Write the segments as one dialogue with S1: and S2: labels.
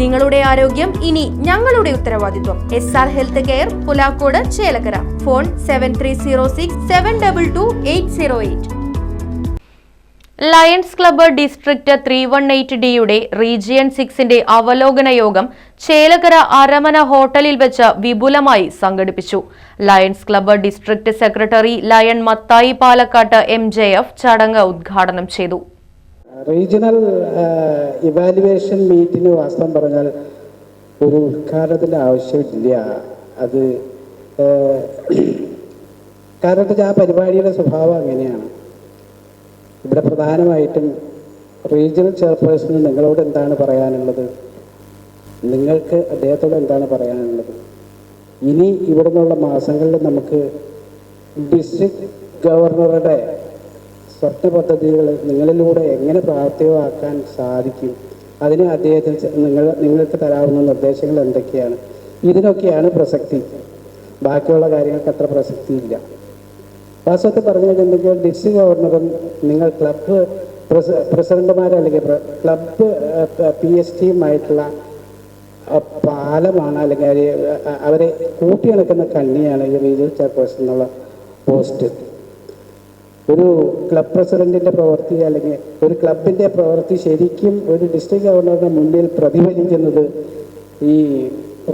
S1: നിങ്ങളുടെ ആരോഗ്യം ഇനി ഞങ്ങളുടെ ഉത്തരവാദിത്വം. S R health care Pulakode Chelakkara. Phone seven three zero six seven double two eight zero eight lions club district three one eight ഡിയുടെ region സിക്സിന്റെ അവലോകന യോഗം ചേലക്കര അരമന ഹോട്ടലിൽ വെച്ച് വിപുലമായി സംഘടിപ്പിച്ചു. Lions club district secretary lion Mathai Palakkat M ചടങ്ങ് ഉദ്ഘാടനം ചെയ്തു.
S2: റീജിയണൽ ഇവാലുവേഷൻ മീറ്റിന് വാസ്തവം പറഞ്ഞാൽ ഒരു ഉദ്ഘാടനത്തിന്റെ ആവശ്യമില്ല. അത് കാരണം വെച്ചാൽ ആ പരിപാടിയുടെ സ്വഭാവം അങ്ങനെയാണ്. ഇവിടെ പ്രധാനമായിട്ടും റീജിയണൽ ചെയർപേഴ്സണ് നിങ്ങളോട് എന്താണ് പറയാനുള്ളത്? നിങ്ങൾക്ക് അദ്ദേഹത്തോട് എന്താണ് പറയാനുള്ളത്? ഇനി ഇവിടെ നിന്നുള്ള മാസങ്ങളിൽ നമുക്ക് ഡിസ്ട്രിക്ട് ഗവർണറുടെ സ്വപ്ന പദ്ധതികൾ നിങ്ങളിലൂടെ എങ്ങനെ പ്രാവർത്തികമാക്കാൻ സാധിക്കും? അതിന് അദ്ദേഹത്തിന് നിങ്ങൾ നിങ്ങൾക്ക് തരാവുന്ന നിർദ്ദേശങ്ങൾ എന്തൊക്കെയാണ്? ഇതിനൊക്കെയാണ് പ്രസക്തി. ബാക്കിയുള്ള കാര്യങ്ങൾക്ക് അത്ര പ്രസക്തിയില്ല. വാസ്തവത്തിൽ പറഞ്ഞു കഴിഞ്ഞിട്ടുണ്ടെങ്കിൽ ഡിസ്ട്രിക്ട് ഗവർണറും നിങ്ങൾ ക്ലബ് പ്രസ പ്രസിഡന്റുമാർ അല്ലെങ്കിൽ ക്ലബ് ക്ലബ്ബ് പി എസ് ടിയുമായിട്ടുള്ള പാലമാണ് അല്ലെങ്കിൽ അവരെ കൂട്ടിയിണക്കുന്ന കണ്ണിയാണ് ഈ റീജിയൽ ചെയർപേഴ്സൺ എന്നുള്ള പോസ്റ്റ്. ഒരു ക്ലബ് പ്രസിഡന്റിന്റെ പ്രവൃത്തി അല്ലെങ്കിൽ ഒരു ക്ലബിന്റെ പ്രവൃത്തി ശരിക്കും ഒരു ഡിസ്ട്രിക്ട് ഗവർണറുടെ മുന്നിൽ പ്രതിഫലിക്കുന്നത് ഈ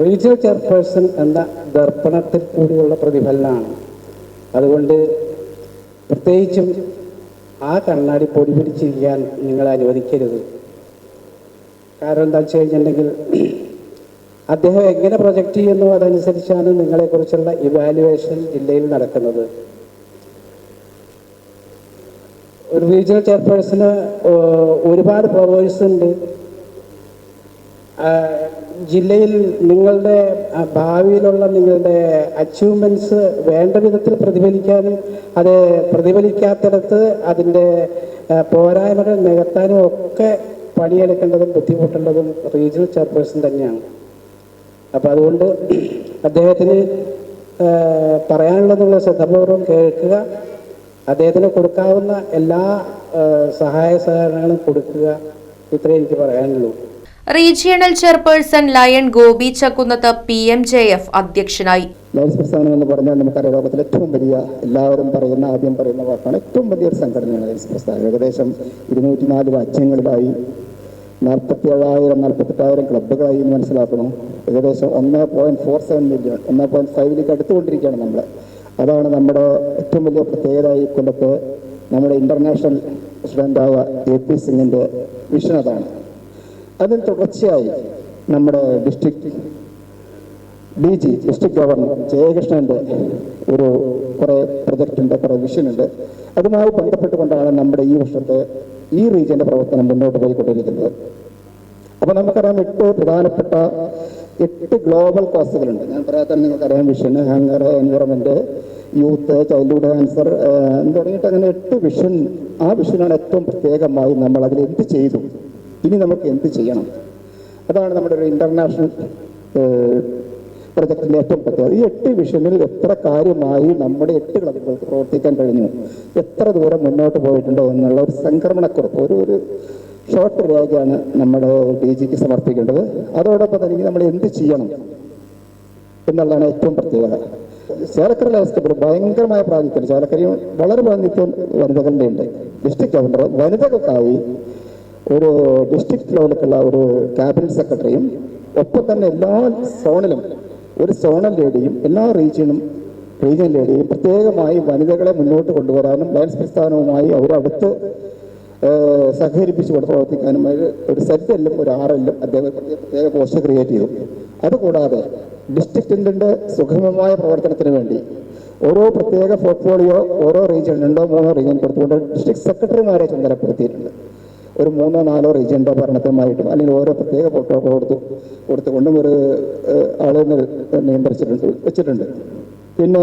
S2: റീജിയണൽ ചെയർപേഴ്സൺ എന്ന ദർപ്പണത്തിൽ കൂടിയുള്ള പ്രതിഫലനമാണ്. അതുകൊണ്ട് പ്രത്യേകിച്ചും ആ കണ്ണാടി പൊടി പിടിച്ചിരിക്കാൻ നിങ്ങൾ അനുവദിക്കരുത്. കാരണം എന്താ വെച്ച് കഴിഞ്ഞിട്ടുണ്ടെങ്കിൽ അദ്ദേഹം എങ്ങനെ പ്രൊജക്റ്റ് ചെയ്യുന്നു അതനുസരിച്ചാണ് നിങ്ങളെക്കുറിച്ചുള്ള ഇവാലുവേഷൻ ജില്ലയിൽ നടക്കുന്നത്. റീജിയണൽ ചെയർപേഴ്സന് ഒരുപാട് പവേഴ്സ് ഉണ്ട്. ജില്ലയിൽ നിങ്ങളുടെ ഭാവിയിലുള്ള നിങ്ങളുടെ അച്ചീവ്മെന്റ്സ് വേണ്ട വിധത്തിൽ പ്രതിഫലിക്കാനും അത് പ്രതിഫലിക്കാത്തിടത്ത് അതിന്റെ പോരായ്മകൾ നികത്താനും ഒക്കെ പണിയെടുക്കേണ്ടതും ബുദ്ധിമുട്ടേണ്ടതും റീജിയണൽ ചെയർപേഴ്സൺ തന്നെയാണ്. അപ്പോൾ അതുകൊണ്ട് അദ്ദേഹത്തിന് പറയാനുള്ളതെന്നുള്ള ശ്രദ്ധപൂർവം കേൾക്കുക. അദ്ദേഹത്തിന് കൊടുക്കാവുന്ന എല്ലാ സഹായ സഹകരണങ്ങളും കൊടുക്കുക. ഇത്രേ എനിക്ക് പറയാനുള്ളൂ.
S1: Regional chairperson lion Gopi Chakkunnath P M J F അധ്യക്ഷനായി.
S3: പ്രസ്ഥാനം എന്ന് പറഞ്ഞാൽ നമുക്കറിയാം ലോകത്തിലെ ഏറ്റവും വലിയ എല്ലാവരും പറയുന്ന ആദ്യം പറയുന്ന വാക്കാണ് ഏറ്റവും വലിയൊരു സംഘടനയാണ് പ്രസ്ഥാനം ഏകദേശം ഇരുന്നൂറ്റി നാല് രാജ്യങ്ങളിലായി നാൽപ്പത്തി ഏഴായിരം നാൽപ്പത്തെട്ടായിരം ക്ലബ്ബുകളായി എന്ന് മനസ്സിലാക്കുന്നു. ഏകദേശം ഒന്ന് പോയിന്റ് ഫോർ സെവൻ മില്യൺ ഒന്ന് പോയിന്റ് ഫൈവിലേക്ക് അടുത്തുകൊണ്ടിരിക്കുകയാണ് നമ്മൾ അതാണ് നമ്മുടെ ഏറ്റവും വലിയ പ്രത്യേകത ഈ നമ്മുടെ ഇന്റർനാഷണൽ പ്രസിഡന്റായ എ പി സിംഗിന്റെ വിഷൻ അതാണ്. അതിൽ തുടർച്ചയായി നമ്മുടെ district D G district governor ജയകൃഷ്ണന്റെ ഒരു കുറേ പ്രൊജക്റ്റുണ്ട് കുറേ ഉണ്ട്. അതുമായി ബന്ധപ്പെട്ടുകൊണ്ടാണ് നമ്മുടെ ഈ വർഷത്തെ ഈ റീജിയന്റെ പ്രവർത്തനം മുന്നോട്ട് പോയിക്കൊണ്ടിരിക്കുന്നത്. അപ്പൊ നമുക്കറിയാം എട്ട് പ്രധാനപ്പെട്ട എട്ട് ഗ്ലോബൽ കോസുകളുണ്ട് ഞാൻ പറയാത്ത നിങ്ങൾക്കറിയാം. Vision hunger environment youth childhood cancer തുടങ്ങിയിട്ട് അങ്ങനെ എട്ട് വിഷൻ ആ വിഷനാണ് ഏറ്റവും പ്രത്യേകമായി നമ്മൾ അതിൽ എന്ത് ചെയ്തു? ഇനി നമുക്ക് എന്ത് ചെയ്യണം? അതാണ് നമ്മുടെ ഒരു ഇന്റർനാഷണൽ പ്രൊജക്റ്റിന്റെ ഏറ്റവും പ്രത്യേകത. ഈ എട്ട് വിഷനിൽ എത്ര കാര്യമായി നമ്മുടെ എട്ട് ക്ലബുകൾക്ക് പ്രവർത്തിക്കാൻ കഴിഞ്ഞു? എത്ര ദൂരം മുന്നോട്ട് പോയിട്ടുണ്ടോ എന്നുള്ള ഒരു സംക്രമണക്കുറിപ്പ് ഒരു ഒരു ഷോർട്ട് രേഖയാണ് നമ്മുടെ ഡി ജിക്ക് സമർപ്പിക്കേണ്ടത്. അതോടൊപ്പം തന്നെ നമ്മൾ എന്ത് ചെയ്യണം എന്നുള്ളതാണ് ഏറ്റവും പ്രത്യേകത. ചേലക്കര ലാസ്റ്റ് ഭയങ്കരമായ പ്രാതിനിധ്യം. ചേലക്കരയും വളരെ പ്രാതിനിധ്യം വനിതകളുടെ ഉണ്ട് ഡിസ്ട്രിക്ട് ഗവർണർ വനിതകൾക്കായി ഒരു ഡിസ്ട്രിക്ട് ലെവലിലുള്ള ഒരു ക്യാബിനറ്റ് സെക്രട്ടറിയും ഒപ്പം തന്നെ എല്ലാ സോണിലും ഒരു സോണൽ ലേഡിയും എല്ലാ റീജിയനും റീജിയൻ ലേഡിയും പ്രത്യേകമായി വനിതകളെ മുന്നോട്ട് കൊണ്ടുവരാനും ലയൻസ് പ്രസ്ഥാനവുമായി അവരടുത്ത് സഹകരിപ്പിച്ചുകൊണ്ട് പ്രവർത്തിക്കാനും ഒരു- സെറ്റ് എല്ലും ഒരു ആറെല്ലും അദ്ദേഹം പ്രത്യേക പോസ്റ്റ് ക്രിയേറ്റ് ചെയ്തു. അതുകൂടാതെ ഡിസ്ട്രിക്റ്റിന്റെ സുഗമമായ പ്രവർത്തനത്തിന് വേണ്ടി ഓരോ പ്രത്യേക പോർട്ട്ഫോളിയോ ഓരോ റീജിയൻ രണ്ടോ മൂന്നോ റീജിയൻ കൊടുത്തുകൊണ്ട് ഡിസ്ട്രിക്ട് സെക്രട്ടറിമാരെ ചുമതലപ്പെടുത്തിയിട്ടുണ്ട്. ഒരു മൂന്നോ നാലോ റീജിയന്റെ ഭരണത്തിനുമായിട്ടും അല്ലെങ്കിൽ ഓരോ പ്രത്യേക പോർട്ട്ഫോളിയോ കൊടുത്തു കൊടുത്തുകൊണ്ടും ഒരു ആളെ നിയന്ത്രിച്ചിട്ടുണ്ട് വെച്ചിട്ടുണ്ട്. പിന്നെ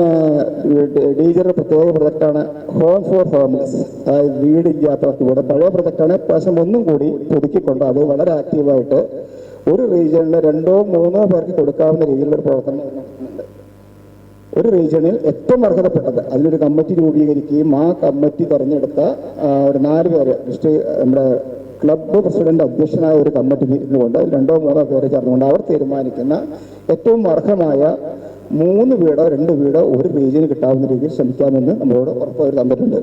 S3: ഡീജറുടെ പ്രത്യേക പ്രൊജക്റ്റാണ് ഹോം ഫോർ ഹോംലെസ് അതായത് വീടില്ലാത്തവർക്ക് കൂടെ പഴയ പ്രൊജക്റ്റാണ്. പ്രാവശ്യം ഒന്നും കൂടി പുതുക്കിക്കൊണ്ട് അത് വളരെ ആക്റ്റീവായിട്ട് ഒരു റീജിയണിൽ രണ്ടോ മൂന്നോ പേർക്ക് കൊടുക്കാവുന്ന രീതിയിലുള്ള പ്രവർത്തനം നടത്തുന്നുണ്ട് ഒരു റീജിയണിൽ ഏറ്റവും അർഹതപ്പെട്ടത് അതിലൊരു കമ്മിറ്റി രൂപീകരിക്കുകയും ആ കമ്മിറ്റി തെരഞ്ഞെടുത്ത ഒരു നാല് പേര് ഡിസ്ട്രിക്ട് നമ്മുടെ ക്ലബ്ബ് പ്രസിഡന്റ് അധ്യക്ഷനായ ഒരു കമ്മിറ്റി അതിൽ രണ്ടോ മൂന്നോ പേര് ചേർന്നുകൊണ്ട് അവർ തീരുമാനിക്കുന്ന ഏറ്റവും അർഹമായ മൂന്ന് വീടോ രണ്ട് വീടോ ഒരു പേജിന് കിട്ടാവുന്ന രീതിയിൽ ശ്രമിക്കാമെന്ന് നമ്മളോട് ഉറപ്പ് അവർ തന്നിട്ടുണ്ട്.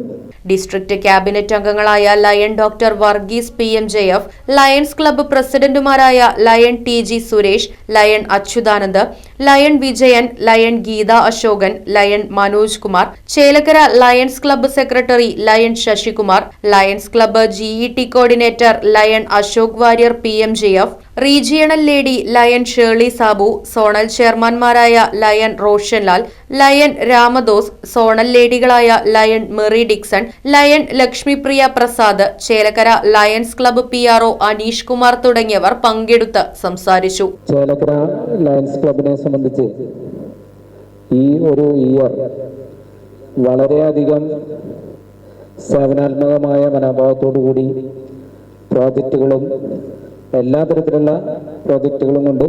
S1: ഡിസ്ട്രിക്ട് ക്യാബിനറ്റ് അംഗങ്ങളായ lion doctor Varghese P M J F lions club പ്രസിഡന്റുമാരായ lion T G Suresh lion Achuthanand lion Vijayan lion Geetha Ashokan lion Manoj Kumar Chelakkara lions club secretary lion Sasikumar lions club G E T coordinator lion Ashok Warrier P M J F regional lady lion Shirley Sabu zonal ചെയർമാൻമാരായ lion Roshanlal lion Ramadas zonal ലേഡികളായ lion Mary Dixon lion Lakshmipriya Prasad Chelakkara lions club P R O Aneesh Kumar തുടങ്ങിയവർ പങ്കെടുത്ത് സംസാരിച്ചു.
S4: Chelakkara lions ക്ലബിനെ സംബന്ധിച്ച് ഈ ഒരു year വളരെയധികം സേവനാത്മകമായ മനോഭാവത്തോടു കൂടി പ്രോജക്റ്റുകളും എല്ലാ തരത്തിലുള്ള പ്രോജക്റ്റുകളും കൊണ്ട്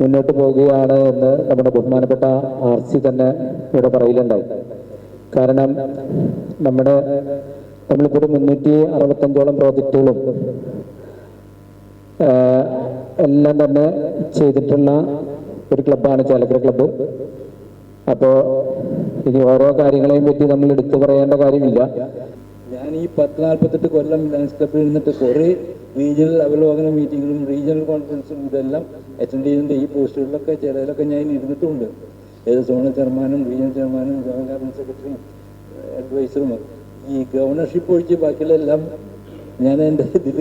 S4: മുന്നോട്ട് പോവുകയാണ് എന്ന് നമ്മുടെ ബഹുമാനപ്പെട്ട ആർ സി തന്നെ ഇവിടെ പറയലുണ്ടായി. കാരണം നമ്മുടെ നമ്മളിപ്പോൾ മുന്നൂറ്റി അറുപത്തഞ്ചോളം പ്രോജക്റ്റുകളും എല്ലാം തന്നെ ചെയ്തിട്ടുള്ള ഒരു ക്ലബ്ബാണ് ചാലക്കര ക്ലബ്ബ്. അപ്പോൾ ഇനി ഓരോ കാര്യങ്ങളെയും പറ്റി നമ്മൾ എടുത്തു പറയേണ്ട കാര്യമില്ല.
S5: ഞാൻ ഈ പത്ത് നാൽപ്പത്തെട്ട് കൊല്ലം ലയൻസ് ക്ലബിൽ ഇരുന്നിട്ട് കുറേ റീജിയണൽ അവലോകന മീറ്റിങ്ങുകളും റീജിയണൽ കോൺഫറൻസും ഇതെല്ലാം അറ്റൻഡ് ചെയ്യുന്നുണ്ട് ഈ പോസ്റ്റുകളിലൊക്കെ ചിലതിലൊക്കെ ഞാൻ ഇരുന്നിട്ടുണ്ട്. ഏത് സോണൽ ചെയർമാനും റീജിയണൽ ചെയർമാനും ജോയിന്റ് കാബിനറ്റ് സെക്രട്ടറിയും അഡ്വൈസറും ഈ ഗവർണർഷിപ്പ് ഒഴിച്ച് ബാക്കിയുള്ള എല്ലാം ഞാൻ എന്റെ ഇതിൽ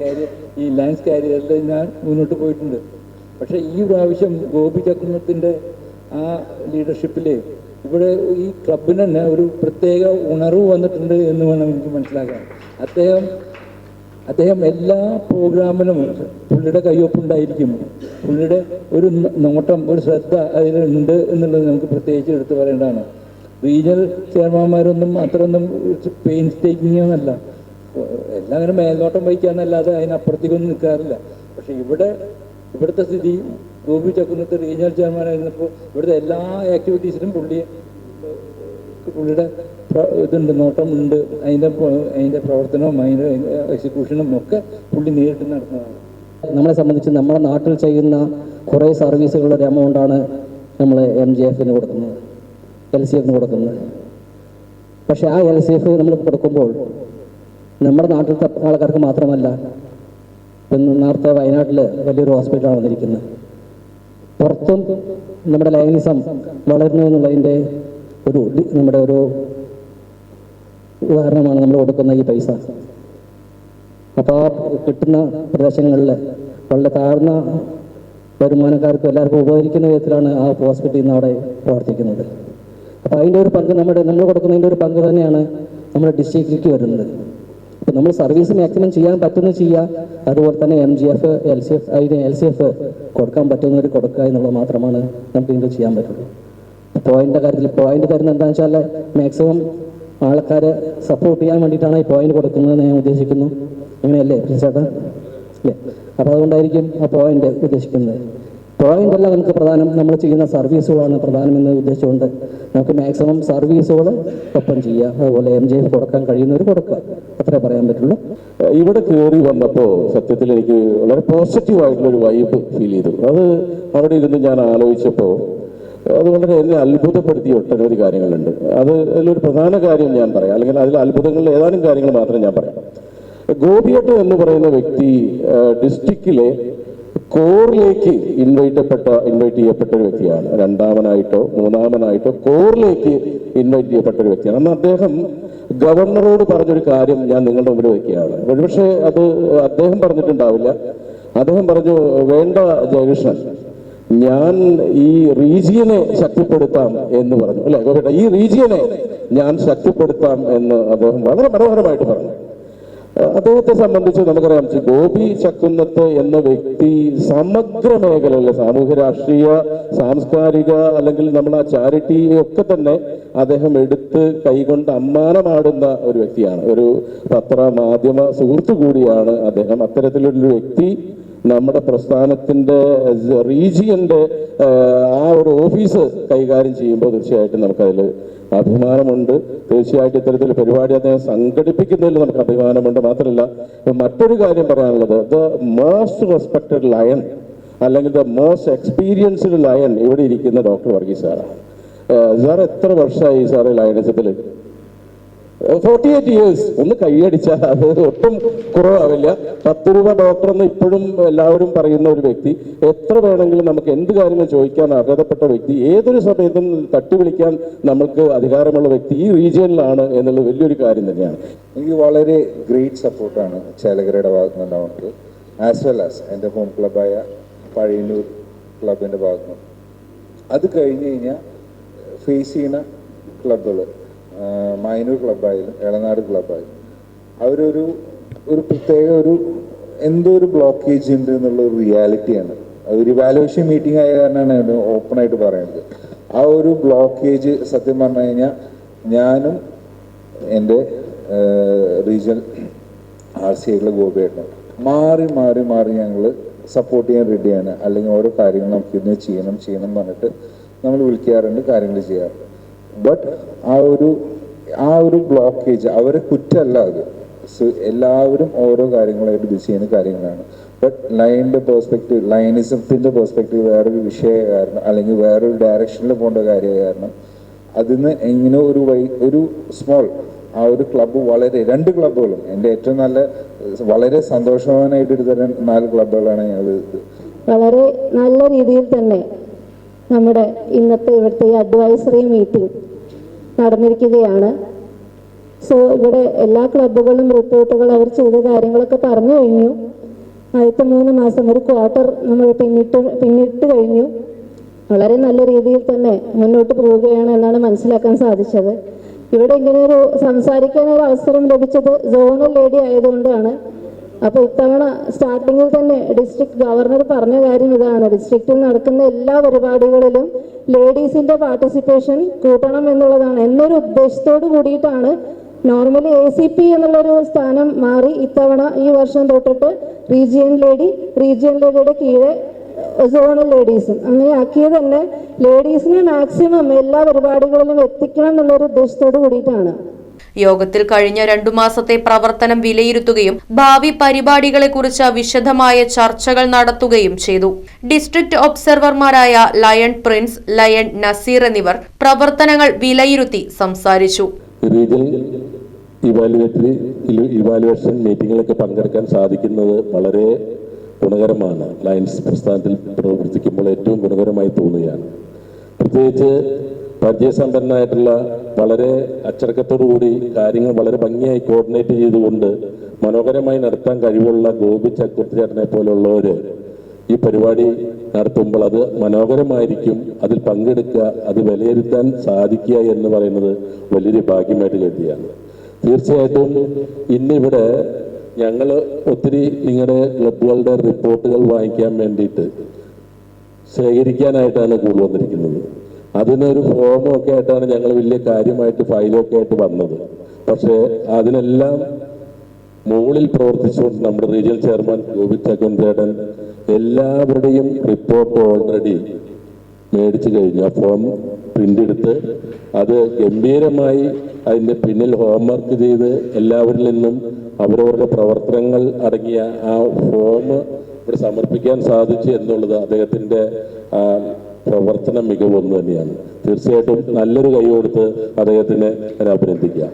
S5: കാരിയർ ഈ ലയൻസ് കാരിയറിൽ ഞാൻ മുന്നോട്ട് പോയിട്ടുണ്ട്. പക്ഷേ ഈ പ്രാവശ്യം ഗോപി ചക്രത്തിന്റെ ആ ലീഡർഷിപ്പിൽ ഇവിടെ ഈ ക്ലബിന് തന്നെ ഒരു പ്രത്യേക ഉണർവ് വന്നിട്ടുണ്ട് എന്ന് വേണം എനിക്ക് മനസ്സിലാക്കാൻ. അദ്ദേഹം അദ്ദേഹം എല്ലാ പ്രോഗ്രാമിനും പുള്ളിയുടെ കയ്യൊപ്പുണ്ടായിരിക്കും പുള്ളിയുടെ ഒരു നോട്ടം ഒരു ശ്രദ്ധ അതിലുണ്ട് എന്നുള്ളത് നമുക്ക് പ്രത്യേകിച്ച് എടുത്തു പറയേണ്ടതാണ്. റീജിയണൽ ചെയർമാന്മാരൊന്നും അത്രയൊന്നും പെയിൻ സ്റ്റേക്കിങ് ഒന്നല്ല എല്ലാം അങ്ങനെ മേൽനോട്ടം വഹിക്കാന്നല്ലാതെ അതിനപ്പുറത്തേക്കൊന്നും നിൽക്കാറില്ല. പക്ഷെ ഇവിടെ ഇവിടുത്തെ സ്ഥിതി ഗോപി ചക്കുന്നത്ത് റീജിയണൽ ചെയർമാനായിരുന്നപ്പോൾ ഇവിടുത്തെ എല്ലാ ആക്ടിവിറ്റീസിലും പുള്ളി പുള്ളിയുടെ ഇതുണ്ട് നോട്ടമുണ്ട്. അതിന്റെ അതിന്റെ പ്രവർത്തനവും അതിന്റെ എക്സിക്യൂഷനും ഒക്കെ പുള്ളി നേരിട്ട് നടത്തുന്നതാണ്.
S4: നമ്മളെ സംബന്ധിച്ച് നമ്മുടെ നാട്ടിൽ ചെയ്യുന്ന കുറേ സർവീസുകളുടെ ഒരു എമൗണ്ടാണ് നമ്മൾ എം ജി എഫിന് കൊടുക്കുന്നത് എൽ സി എഫിന് കൊടുക്കുന്നത്. പക്ഷേ ആ എൽ സി എഫ് നമ്മൾ കൊടുക്കുമ്പോൾ നമ്മുടെ നാട്ടിലത്തെ ആൾക്കാർക്ക് മാത്രമല്ല ഇപ്പം നേരത്തെ വയനാട്ടിൽ വലിയൊരു ഹോസ്പിറ്റലാണ് വന്നിരിക്കുന്നത്. പുറത്തും നമ്മുടെ ലൈനിസം വളർന്നു എന്നുള്ളതിന്റെ ഒരു നമ്മുടെ ഒരു ഉദാഹരണമാണ് നമ്മൾ കൊടുക്കുന്ന ഈ പൈസ. അപ്പോൾ ആ കിട്ടുന്ന പ്രദേശങ്ങളിൽ വളരെ താഴ്ന്ന വരുമാനക്കാർക്കും എല്ലാവർക്കും ഉപകരിക്കുന്ന വിധത്തിലാണ് ആ ഹോസ്പിറ്റലിൽ ഇന്ന് അവിടെ പ്രവർത്തിക്കുന്നത്. അപ്പോൾ അതിന്റെ ഒരു പങ്ക് നമ്മുടെ നമ്മൾ കൊടുക്കുന്നതിന്റെ ഒരു പങ്ക് തന്നെയാണ് നമ്മുടെ ഡിസ്ട്രിക്റ്റിലേക്ക് വരുന്നത്. അപ്പോൾ നമ്മൾ സർവീസ് മാക്സിമം ചെയ്യാൻ പറ്റുന്ന ചെയ്യുക അതുപോലെ തന്നെ M G F L C F അതിന് എൽ സി എഫ് കൊടുക്കാൻ പറ്റുന്നവർ കൊടുക്കുക എന്നുള്ളത് മാത്രമാണ് നമുക്ക് ഇതിൽ ചെയ്യാൻ പറ്റുള്ളൂ. പോയിന്റ് കാര്യത്തിൽ പോയിന്റ് തരുന്നത് എന്താണെന്ന് വെച്ചാൽ മാക്സിമം ആൾക്കാരെ സപ്പോർട്ട് ചെയ്യാൻ വേണ്ടിയിട്ടാണ് ഈ പോയിന്റ് കൊടുക്കുന്നത് ഞാൻ ഉദ്ദേശിക്കുന്നു. അങ്ങനെയല്ലേ ചേട്ടാ അല്ലേ? അപ്പോൾ അതുകൊണ്ടായിരിക്കും ആ പോയിന്റ് ഉദ്ദേശിക്കുന്നത്. അല്ല നമുക്ക് പ്രധാനം. നമ്മൾ ചെയ്യുന്ന സർവീസുകളാണ് പ്രധാനമെന്ന് ഉദ്ദേശിച്ചുകൊണ്ട് നമുക്ക് മാക്സിമം സർവീസുകൾ ഒപ്പം ചെയ്യുക അതുപോലെ എം ജി എഫ് കൊടുക്കാൻ കഴിയുന്നവർ കൊടുക്കുക. അത്രേ പറയാൻ പറ്റുള്ളൂ.
S6: ഇവിടെ കയറി വന്നപ്പോൾ സത്യത്തിൽ എനിക്ക് വളരെ പോസിറ്റീവ് ആയിട്ടുള്ള ഒരു വൈബ് ഫീൽ ചെയ്തു. അത് അവിടെ ഇരുന്ന് ഞാൻ ആലോചിച്ചപ്പോൾ അത് വളരെ എന്നെ അത്ഭുതപ്പെടുത്തിയ ഒട്ടനവധി കാര്യങ്ങളുണ്ട്. അത് അതിലൊരു പ്രധാന കാര്യം ഞാൻ പറയാം. അല്ലെങ്കിൽ അതിൽ അത്ഭുതങ്ങളിൽ ഏതാനും കാര്യങ്ങൾ മാത്രമേ ഞാൻ പറയാം. ഗോപിയട്ട് എന്ന് പറയുന്ന വ്യക്തി ഡിസ്ട്രിക്റ്റിലെ കോറിലേക്ക് ഇൻവൈറ്റപ്പെട്ട ഇൻവൈറ്റ് ചെയ്യപ്പെട്ട ഒരു വ്യക്തിയാണ്. രണ്ടാമനായിട്ടോ മൂന്നാമനായിട്ടോ കോറിലേക്ക് ഇൻവൈറ്റ് ചെയ്യപ്പെട്ട ഒരു വ്യക്തിയാണ്. അന്ന് അദ്ദേഹം ഗവർണറോട് പറഞ്ഞൊരു കാര്യം ഞാൻ നിങ്ങളുടെ മുമ്പിൽ വയ്ക്കുകയാണ്. ഒരുപക്ഷെ അത് അദ്ദേഹം പറഞ്ഞിട്ടുണ്ടാവില്ല. അദ്ദേഹം പറഞ്ഞു വേണ്ട ജയകൃഷ്ണൻ ഞാൻ ഈ റീജിയനെ ശക്തിപ്പെടുത്താം എന്ന് പറഞ്ഞു. അല്ലെ? ഈ റീജിയനെ ഞാൻ ശക്തിപ്പെടുത്താം എന്ന് അദ്ദേഹം വളരെ മനോഹരമായിട്ട് പറഞ്ഞു. അദ്ദേഹത്തെ സംബന്ധിച്ച് നമുക്കറിയാം ഗോപി ചക്കുന്നത്ത് എന്ന വ്യക്തി സമഗ്ര മേഖലയിലെ സാമൂഹ്യ രാഷ്ട്രീയ സാംസ്കാരിക അല്ലെങ്കിൽ നമ്മുടെ ചാരിറ്റി ഒക്കെ തന്നെ അദ്ദേഹം എടുത്ത് കൈകൊണ്ട് അമ്മാനമാടുന്ന ഒരു വ്യക്തിയാണ്. ഒരു പത്ര മാധ്യമ സുഹൃത്തു കൂടിയാണ് അദ്ദേഹം. അത്തരത്തിലൊരു വ്യക്തി നമ്മുടെ പ്രസ്ഥാനത്തിന്റെ റീജിയന്റെ ആ ഒരു ഓഫീസ് കൈകാര്യം ചെയ്യുമ്പോൾ തീർച്ചയായിട്ടും നമുക്കതിൽ അഭിമാനമുണ്ട്. തീർച്ചയായിട്ടും ഇത്തരത്തിൽ പരിപാടി അദ്ദേഹം സംഘടിപ്പിക്കുന്നതിൽ നമുക്ക് അഭിമാനമുണ്ട്. മാത്രമല്ല മറ്റൊരു കാര്യം പറയാനുള്ളത്. ദ മോസ്റ്റ് റെസ്പെക്റ്റഡ് ലയൺ അല്ലെങ്കിൽ ദ മോസ്റ്റ് എക്സ്പീരിയൻസ്ഡ് ലയൺ ഇവിടെ ഇരിക്കുന്ന ഡോക്ടർ വർഗീസ് സാറാണ്. സാർ എത്ര വർഷമായി സാറ് ലയനസത്തിൽ ഫോർട്ടി എയ്റ്റ് ഇയേഴ്സ് ഒന്ന് കൈയടിച്ചാൽ അത് ഒട്ടും കുറവാവില്ല. പത്ത് രൂപ ഡോക്ടർ എന്ന് ഇപ്പോഴും എല്ലാവരും പറയുന്ന ഒരു വ്യക്തി. എത്ര വേണമെങ്കിലും നമുക്ക് എന്ത് കാര്യങ്ങൾ ചോദിക്കാൻ അർഹതപ്പെട്ട വ്യക്തി ഏതൊരു സമയത്തും തട്ടി വിളിക്കാൻ നമുക്ക് അധികാരമുള്ള വ്യക്തി ഈ റീജിയനിലാണ് എന്നുള്ള വലിയൊരു കാര്യം തന്നെയാണ്.
S7: എനിക്ക് വളരെ ഗ്രേറ്റ് സപ്പോർട്ടാണ് ചേലകരയുടെ ഭാഗത്തു നിന്ന് നമുക്ക് ആസ് വെൽ ആസ് എന്റെ ഹോം ക്ലബായ പഴയന്നൂർ ക്ലബിന്റെ ഭാഗത്തു നിന്ന്. അത് കഴിഞ്ഞ് കഴിഞ്ഞാൽ ഫേസ് ചെയ്യുന്ന ക്ലബ്ബുകൾ മൈനൂർ ക്ലബ്ബായാലും എളനാട് ക്ലബ്ബായാലും. അവരൊരു ഒരു പ്രത്യേക ഒരു എന്തോ ഒരു ബ്ലോക്കേജ് ഉണ്ട് എന്നുള്ള ഒരു റിയാലിറ്റിയാണ് ഒരു ഇവാലുവേഷൻ മീറ്റിംഗ് ആയ കാരണമാണ് ഓപ്പൺ ആയിട്ട് പറയുന്നത്. ആ ഒരു ബ്ലോക്കേജ് സത്യം പറഞ്ഞു കഴിഞ്ഞാൽ ഞാനും എന്റെ റീജിയൻ ആർ സി ഐയിലെ ഗോപിയായിട്ടും മാറി മാറി മാറി ഞങ്ങൾ സപ്പോർട്ട് ചെയ്യാൻ റെഡിയാണ് അല്ലെങ്കിൽ ഓരോ കാര്യങ്ങൾ നമുക്ക് ഇന്ന് ചെയ്യണം ചെയ്യണം പറഞ്ഞിട്ട് നമ്മൾ വിളിക്കാറുണ്ട് കാര്യങ്ങൾ ചെയ്യാറുണ്ട്. ബട്ട് ആ ഒരു ആ ഒരു ബ്ലോക്കേജ് അവരെ കുറ്റമല്ല അത്. എല്ലാവരും ഓരോ കാര്യങ്ങളായിട്ട് ബിസി ചെയ്യുന്ന കാര്യങ്ങളാണ്. ബട്ട് ലൈനിന്റെ പേഴ്സ്പെക്റ്റീവ് ലൈനിസത്തിന്റെ പേഴ്സ്പെക്റ്റീവ് വേറൊരു വിഷയ കാരണം അല്ലെങ്കിൽ വേറൊരു ഡയറക്ഷനിൽ പോകേണ്ട കാര്യ കാരണം അതിൽ നിന്ന് എങ്ങനെ ഒരു വൈ ഒരു സ്മോൾ ആ ഒരു ക്ലബ്ബ് വളരെ രണ്ട് ക്ലബ്ബുകളും എന്റെ ഏറ്റവും നല്ല വളരെ സന്തോഷവാനായിട്ട് തരം നാല് ക്ലബ്ബുകളാണ് ഞങ്ങൾ
S8: വളരെ നല്ല രീതിയിൽ തന്നെ നമ്മുടെ ഇന്നത്തെ ഇവിടുത്തെ അഡ്വൈസറി മീറ്റിംഗ് നടന്നിരിക്കുകയാണ്. സോ ഇവിടെ എല്ലാ ക്ലബ്ബുകളും റിപ്പോർട്ടുകൾ അവർ ചെയ്ത കാര്യങ്ങളൊക്കെ പറഞ്ഞു കഴിഞ്ഞു. ആദ്യത്തെ മൂന്ന് മാസം ഒരു ക്വാർട്ടർ നമ്മൾ പിന്നിട്ട് പിന്നിട്ട് കഴിഞ്ഞു. വളരെ നല്ല രീതിയിൽ തന്നെ മുന്നോട്ട് പോവുകയാണ് എന്നാണ് മനസ്സിലാക്കാൻ സാധിച്ചത്. ഇവിടെ ഇങ്ങനെ ഒരു സംസാരിക്കാൻ ഒരു അവസരം ലഭിച്ചത് സോണൽ ലേഡി ആയതുകൊണ്ടാണ്. അപ്പോൾ ഇത്തവണ സ്റ്റാർട്ടിങ്ങിൽ തന്നെ ഡിസ്ട്രിക്ട് ഗവർണർ പറഞ്ഞ കാര്യം ഇതാണ്. ഡിസ്ട്രിക്റ്റിൽ നടക്കുന്ന എല്ലാ പരിപാടികളിലും ലേഡീസിന്റെ പാർട്ടിസിപ്പേഷൻ കൂട്ടണം എന്നുള്ളതാണ്. എന്നൊരു ഉദ്ദേശത്തോട് കൂടിയിട്ടാണ് നോർമലി എ സി പി എന്നുള്ളൊരു സ്ഥാനം മാറി ഇത്തവണ ഈ വർഷം തൊട്ടിട്ട് റീജിയൻ ലേഡി റീജിയൻ ലേഡിയുടെ കീഴെ സോണൽ ലേഡീസും അങ്ങനെ ആക്കിയത് തന്നെ ലേഡീസിനെ മാക്സിമം എല്ലാ പരിപാടികളിലും എത്തിക്കണം എന്നുള്ളൊരു ഉദ്ദേശത്തോട് കൂടിയിട്ടാണ്.
S1: യോഗത്തിൽ കഴിഞ്ഞ രണ്ടു മാസത്തെ പ്രവർത്തനം വിലയിരുത്തുകയും ഭാവി പരിപാടികളെക്കുറിച്ച് വിശദമായ ചർച്ചകൾ നടത്തുകയും ചെയ്തു. ഡിസ്ട്രിക്ട് ഒബ്സർവർമാരായ ലയൺ പ്രിൻസ് ലയൺ നസീർ എന്നിവർ പ്രവർത്തനങ്ങൾ വിലയിരുത്തി സംസാരിച്ചു.
S6: ഇവാലുവേറ്ററി ഇവാലുവേഷൻ മീറ്റിങ്ങിലൊക്കെ പങ്കെടുക്കാൻ സാധിക്കുന്നത് വളരെ ഗുണകരമാണ്. ലയൻസ് പ്രസ്ഥാനത്തിൽ പ്രവർത്തിക്കുമ്പോൾ ഏറ്റവും ഗുണകരമായി തോന്നുകയാണ്. പ്രത്യേകിച്ച് പരിചയസമ്പന്നനായിട്ടുള്ള വളരെ അച്ചടക്കത്തോടുകൂടി കാര്യങ്ങൾ വളരെ ഭംഗിയായി കോർഡിനേറ്റ് ചെയ്തുകൊണ്ട് മനോഹരമായി നടത്താൻ കഴിവുള്ള ഗോപി ചക്രവർത്തി പോലെയുള്ളവര് ഈ പരിപാടി നടത്തുമ്പോൾ അത് മനോഹരമായിരിക്കും. അതിൽ പങ്കെടുക്കുക അത് വിലയിരുത്താൻ സാധിക്കുക എന്ന് പറയുന്നത് വലിയൊരു ഭാഗ്യമായിട്ട് കരുതിയാണ്. തീർച്ചയായിട്ടും ഇന്നിവിടെ ഞങ്ങൾ ഒത്തിരി നിങ്ങളുടെ ക്ലബുകളുടെ റിപ്പോർട്ടുകൾ വാങ്ങിക്കാൻ വേണ്ടിയിട്ട് ശേഖരിക്കാനായിട്ടാണ് കൂടുതൽ വന്നിരിക്കുന്നത്. അതിനൊരു ഫോമൊക്കെ ആയിട്ടാണ് ഞങ്ങൾ വലിയ കാര്യമായിട്ട് ഫയലൊക്കെ ആയിട്ട് വന്നത്. പക്ഷേ അതിനെല്ലാം മുകളിൽ പ്രവർത്തിച്ചുകൊണ്ട് നമ്മുടെ റീജിയണൽ ചെയർമാൻ ഗോപി ചക്കൻചേടൻ എല്ലാവരുടെയും റിപ്പോർട്ട് ഓൾറെഡി മേടിച്ചു കഴിഞ്ഞു. ആ ഫോം പ്രിന്റ് എടുത്ത് അത് ഗംഭീരമായി അതിന്റെ പിന്നിൽ ഹോംവർക്ക് ചെയ്ത് എല്ലാവരിൽ നിന്നും അവരവരുടെ പ്രവർത്തനങ്ങൾ അടങ്ങിയ ആ ഫോം ഇവിടെ സമർപ്പിക്കാൻ സാധിച്ചു എന്നുള്ളത് അദ്ദേഹത്തിന്റെ ആ, മികവ് ഒന്ന് തന്നെയാണ്. തീർച്ചയായിട്ടും നല്ലൊരു കൈ കൊടുത്ത് അദ്ദേഹത്തിനെ ഞാൻ അഭിനന്ദിക്കാം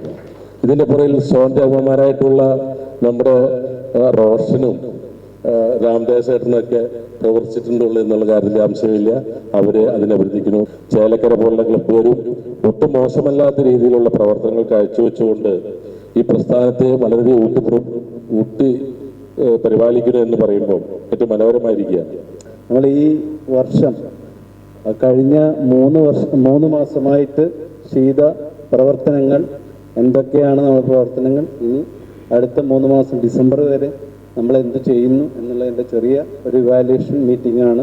S6: ഇതിന്റെ പുറകിൽ സോൺ അമ്മമാരായിട്ടുള്ള നമ്മുടെ റോഷനും രാംദേശേട്ടനൊക്കെ പ്രവർത്തിച്ചിട്ടുണ്ടുള്ളൂ എന്നുള്ള കാര്യത്തിൽ അംശമില്ല അവരെ അതിനെ അഭിനന്ദിക്കുന്നു ചേലക്കര പോലുള്ള ക്ലബ്ബുകാരും ഒട്ടും മോശമല്ലാത്ത രീതിയിലുള്ള പ്രവർത്തനങ്ങൾ കാഴ്ചവെച്ചുകൊണ്ട് ഈ പ്രസ്ഥാനത്തെ വളരെ ഊട്ടി ഊട്ടി പരിപാലിക്കുന്നു എന്ന് പറയുമ്പോൾ ഏറ്റവും മനോഹരമായിരിക്കുകയാണ്.
S9: നമ്മൾ ഈ വർഷം കഴിഞ്ഞ മൂന്ന് വർഷം മൂന്ന് മാസമായിട്ട് ചെയ്ത പ്രവർത്തനങ്ങൾ എന്തൊക്കെയാണ് നമ്മുടെ പ്രവർത്തനങ്ങൾ? ഇനി അടുത്ത മൂന്ന് മാസം ഡിസംബർ വരെ നമ്മൾ എന്ത് ചെയ്യുന്നു എന്നുള്ളതിന്റെ ചെറിയ ഒരു ഇവാലുവേഷൻ മീറ്റിംഗ് ആണ്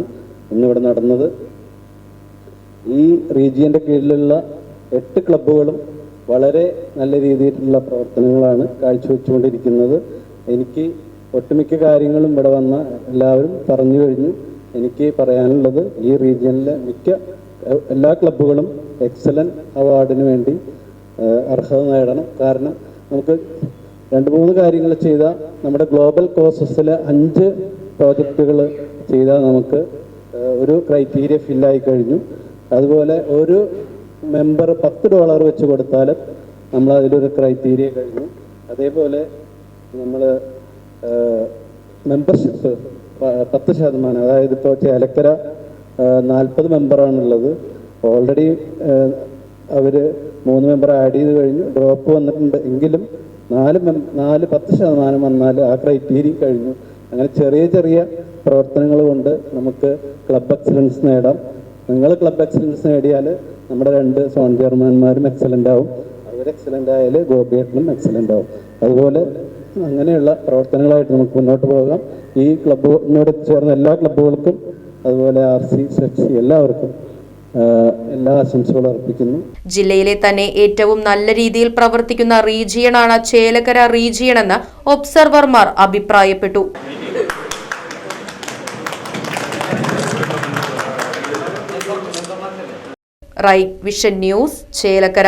S9: ഇന്നിവിടെ നടന്നത്. ഈ റീജിയന്റെ കീഴിലുള്ള എട്ട് ക്ലബ്ബുകളും വളരെ നല്ല രീതിയിലുള്ള പ്രവർത്തനങ്ങളാണ് കാഴ്ചവെച്ചുകൊണ്ടിരിക്കുന്നത്. എനിക്ക് ഒട്ടുമിക്ക കാര്യങ്ങളും ഇവിടെ വന്ന എല്ലാവരും പറഞ്ഞു കഴിഞ്ഞു. എനിക്ക് പറയാനുള്ളത് ഈ റീജിയനിലെ മിക്ക എല്ലാ ക്ലബ്ബുകളും എക്സലന്റ് അവാർഡിന് വേണ്ടി അർഹത നേടണം. കാരണം നമുക്ക് രണ്ട് മൂന്ന് കാര്യങ്ങൾ ചെയ്താൽ നമ്മുടെ ഗ്ലോബൽ കോസസിലെ അഞ്ച് പ്രോജക്റ്റുകൾ ചെയ്താൽ നമുക്ക് ഒരു ക്രൈറ്റീരിയ ഫില്ലായി കഴിഞ്ഞു. അതുപോലെ ഒരു മെമ്പർ പത്ത് ഡോളർ വെച്ച് കൊടുത്താൽ നമ്മൾ അതിലൊരു ക്രൈറ്റീരിയ കഴിഞ്ഞു. അതേപോലെ നമ്മൾ മെമ്പർഷിപ്പ് പത്ത് ശതമാനം. അതായത് ഇപ്പോൾ ചേലക്കര നാൽപ്പത് മെമ്പറാണുള്ളത്. ഓൾറെഡി അവർ മൂന്ന് മെമ്പർ ആഡ് ചെയ്ത് കഴിഞ്ഞു. ഡ്രോപ്പ് വന്നിട്ടുണ്ട്. എങ്കിലും നാല് നാല് പത്ത് ശതമാനം വന്നാൽ ആ ക്രൈറ്റീരിയ കഴിഞ്ഞു. അങ്ങനെ ചെറിയ ചെറിയ പ്രവർത്തനങ്ങൾ കൊണ്ട് നമുക്ക് ക്ലബ് എക്സലൻസ് നേടാം. നിങ്ങൾ ക്ലബ് എക്സലൻസ് നേടിയാൽ നമ്മുടെ രണ്ട് സോൺ ചെയർമാന്മാരും എക്സലന്റ് ആവും. അവർ എക്സലന്റ് ആയാൽ ഗോപിയേട്ടനും എക്സലന്റ് ആവും. അതുപോലെ അങ്ങനെയുള്ള പ്രവർത്തനങ്ങളായിട്ട് നമുക്ക് മുന്നോട്ട് പോകാം. ഈ ക്ലബ്ബിനോട് ചേർന്ന എല്ലാ ക്ലബ്ബുകൾക്കും അതുപോലെ ആർ സി സെക്സി എല്ലാവർക്കും എല്ലാ ആശംസകളും അർപ്പിക്കുന്നു.
S1: ജില്ലയിലെ തന്നെ ഏറ്റവും നല്ല രീതിയിൽ പ്രവർത്തിക്കുന്ന റീജിയണാണ് ചേലക്കര റീജിയൺ എന്ന് ഒബ്സർവർമാർ അഭിപ്രായപ്പെട്ടു. Right Vision News Chelakkara.